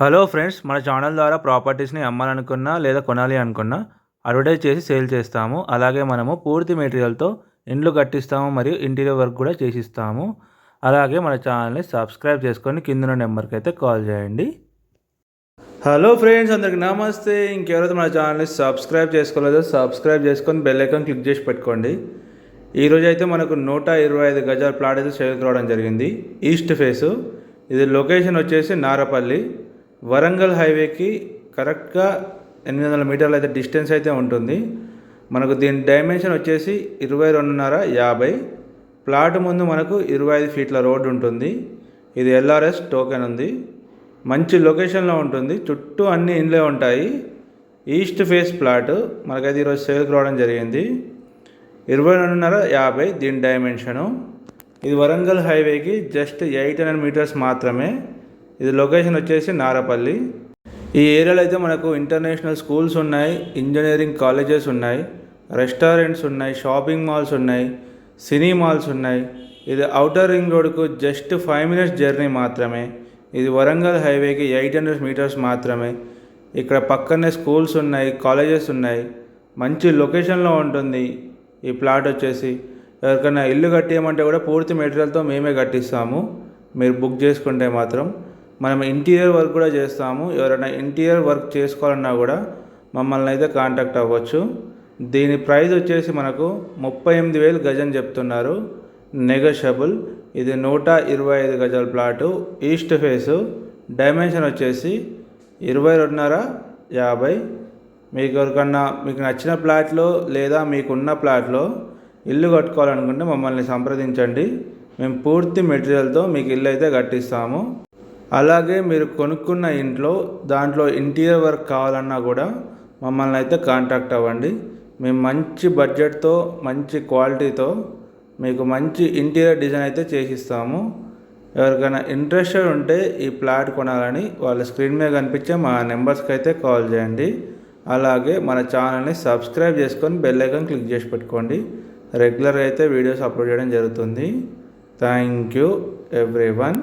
Hello friends మన channel ద్వారా ప్రాపర్టీస్ని అమ్మాలనుకున్నా లేదా కొనాలి అనుకున్నా అడ్వర్టైజ్ చేసి సేల్ చేస్తాము. అలాగే మనము పూర్తి మెటీరియల్తో ఇండ్లు కట్టిస్తాము మరియు ఇంటీరియర్ వర్క్ కూడా చేసిస్తాము. అలాగే మన ఛానల్ని సబ్స్క్రైబ్ చేసుకొని కింద నెంబర్కి అయితే కాల్ చేయండి. హలో ఫ్రెండ్స్ అందరికి నమస్తే. ఇంకెవరైతే మన ఛానల్ని సబ్స్క్రైబ్ చేసుకోలేదో సబ్స్క్రైబ్ చేసుకొని బెల్ ఐకాన్ క్లిక్ చేసి పెట్టుకోండి. ఈరోజు అయితే మనకు నూట ఇరవై ఐదు గజాల ప్లాట్ అయితే సేల్కి రావడం జరిగింది. East face. ఇది లొకేషన్ వచ్చేసి నారపల్లి. వరంగల్ హైవేకి కరెక్ట్గా ఎనిమిది వందల మీటర్లు అయితే డిస్టెన్స్ అయితే ఉంటుంది. మనకు దీని డైమెన్షన్ వచ్చేసి ఇరవై రెండున్నర యాభై. ప్లాట్ ముందు మనకు ఇరవై ఐదు ఫీట్ల రోడ్డు ఉంటుంది. ఇది ఎల్ఆర్ఎస్ టోకెన్ ఉంది. మంచి లొకేషన్లో ఉంటుంది. చుట్టూ అన్ని ఇండ్లే ఉంటాయి. ఈస్ట్ ఫేస్ ప్లాట్ మనకైతే ఈరోజు సేల్కి రావడం జరిగింది. ఇరవై రెండున్నర యాభై దీని డైమెన్షను. ఇది వరంగల్ హైవేకి జస్ట్ ఎయిట్ హండ్రెడ్ మీటర్స్ మాత్రమే. ఇది లొకేషన్ వచ్చేసి నారపల్లి. ఈ ఏరియాలో అయితే మనకు ఇంటర్నేషనల్ స్కూల్స్ ఉన్నాయి ఇంజనీరింగ్ కాలేజెస్ ఉన్నాయి రెస్టారెంట్స్ ఉన్నాయి షాపింగ్ మాల్స్ ఉన్నాయి సినీ మాల్స్ ఉన్నాయి. ఇది అవుటర్ రింగ్ రోడ్కు జస్ట్ ఫైవ్ మినిట్స్ జర్నీ మాత్రమే. ఇది వరంగల్ హైవేకి ఎయిట్ హండ్రెడ్ మీటర్స్ మాత్రమే. ఇక్కడ పక్కనే స్కూల్స్ ఉన్నాయి కాలేజెస్ ఉన్నాయి. మంచి లొకేషన్లో ఉంటుంది ఈ ప్లాట్ వచ్చేసి. ఎవరికైనా ఇల్లు కట్టేయమంటే కూడా పూర్తి మెటీరియల్తో మేమే కట్టిస్తాము. మీరు బుక్ చేసుకుంటే మాత్రం. మనం ఇంటీరియర్ వర్క్ కూడా చేస్తాము. ఎవరైనా ఇంటీరియర్ వర్క్ చేసుకోవాలన్నా కూడా మమ్మల్ని అయితే కాంటాక్ట్ అవ్వచ్చు. దీని ప్రైస్ వచ్చేసి మనకు ముప్పై ఎనిమిది వేలు గజం చెప్తున్నారు. నెగోషియబుల్ ఇది నూట ఇరవై ఐదు గజాల ప్లాటు ఈస్ట్ ఫేసు డైమెన్షన్ వచ్చేసి ఇరవై రెండున్నర యాభై. మీకు ఎవరికన్నా మీకు నచ్చిన ప్లాట్లో లేదా మీకున్న ప్లాట్లో ఇల్లు కట్టుకోవాలనుకుంటే మమ్మల్ని సంప్రదించండి. మేము పూర్తి మెటీరియల్తో మీకు ఇల్లు అయితే కట్టిస్తాము. అలాగే మీరు కొనుక్కున్న ఇంట్లో దాంట్లో ఇంటీరియర్ వర్క్ కావాలన్నా కూడా మమ్మల్ని అయితే కాంటాక్ట్ అవ్వండి. మేము మంచి బడ్జెట్తో మంచి క్వాలిటీతో మీకు మంచి ఇంటీరియర్ డిజైన్ అయితే చేసిస్తాము. ఎవరికైనా ఇంట్రెస్టెడ్ ఉంటే ఈ ప్లాట్ కొనాలని వాళ్ళ స్క్రీన్ మీద కనిపించే మా నెంబర్స్కి అయితే కాల్ చేయండి. అలాగే మన ఛానల్ని సబ్స్క్రైబ్ చేసుకొని బెల్ ఐకాన్ క్లిక్ చేసి పెట్టుకోండి. రెగ్యులర్గా అయితే వీడియోస్ అప్లోడ్ చేయడం జరుగుతుంది. Thank you every one